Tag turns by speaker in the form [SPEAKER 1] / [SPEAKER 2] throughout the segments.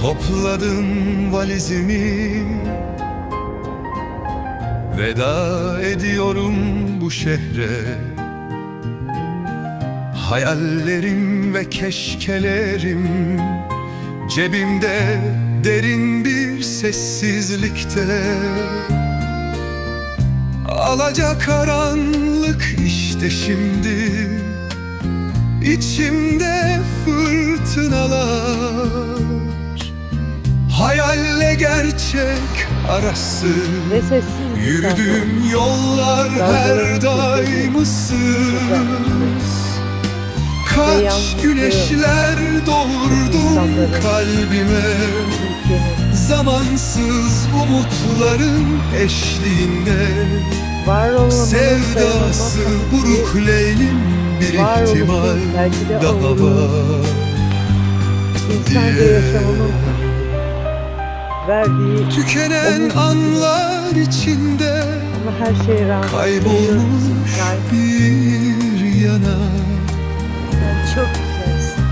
[SPEAKER 1] Topladım valizimi. Veda ediyorum bu şehre. Hayallerim ve keşkelerim Cebimde derin bir sessizlikte. Alacakaranlık işte şimdi. İçimde fırtınalar gerçek arası. Yürüdüğüm yollar her daim ıssız. Kaç güneşler doğurdum kalbime. Zamansız umutların eşliğinde. Sevdası buruk leylim bir ihtimal daha var diye.
[SPEAKER 2] Verdiği
[SPEAKER 1] Tükenen anlar içinde
[SPEAKER 2] ama her şeye rağmen
[SPEAKER 1] Kaybolmuş bir yana
[SPEAKER 2] sen çok güzelsin.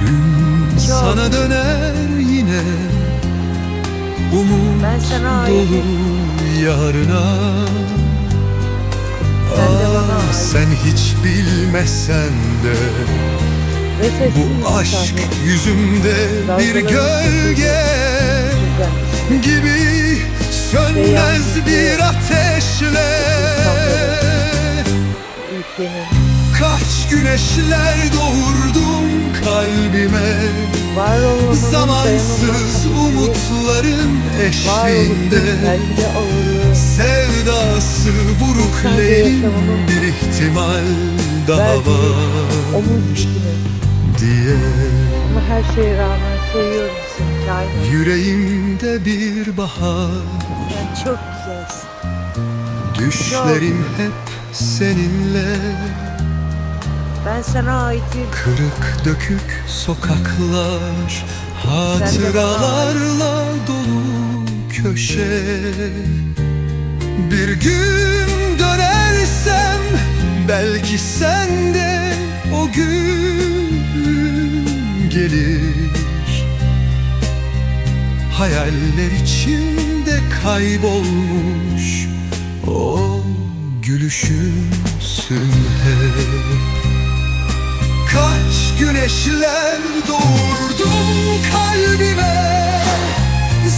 [SPEAKER 1] Gün
[SPEAKER 2] Çok.
[SPEAKER 1] sana döner yine Umut
[SPEAKER 2] Ben sana ait.
[SPEAKER 1] dolu yarına
[SPEAKER 2] Sen de bana
[SPEAKER 1] Ah,
[SPEAKER 2] ait.
[SPEAKER 1] sen hiç bilmesen de Bu aşk yüzümde bir gölge. Gibi sönmez bir ateşle. Kaç güneşler doğurdum kalbime. Zamansız umutların
[SPEAKER 2] var
[SPEAKER 1] eşliğinde. Sevdası buruk bir ihtimal daha var diye.
[SPEAKER 2] Ama her şeye rağmen seviyorum kainat.
[SPEAKER 1] Yüreğimde bir bahar
[SPEAKER 2] Sen çok güzelsin.
[SPEAKER 1] Düşlerim hep seninle
[SPEAKER 2] Ben sana aitim.
[SPEAKER 1] Kırık dökük sokaklar Hatıralarla dolu köşe Bir gün dönersem Belki sen de o gün gelir Hayaller içinde kaybolmuş O gülüşünsün hep Kaç güneşler doğurdum kalbime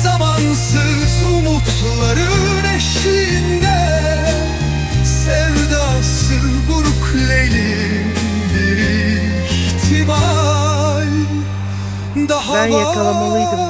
[SPEAKER 1] Zamansız umutların eşliğinde Sevdası buruk bir ihtimal. Daha
[SPEAKER 2] Ben yakalamalıydım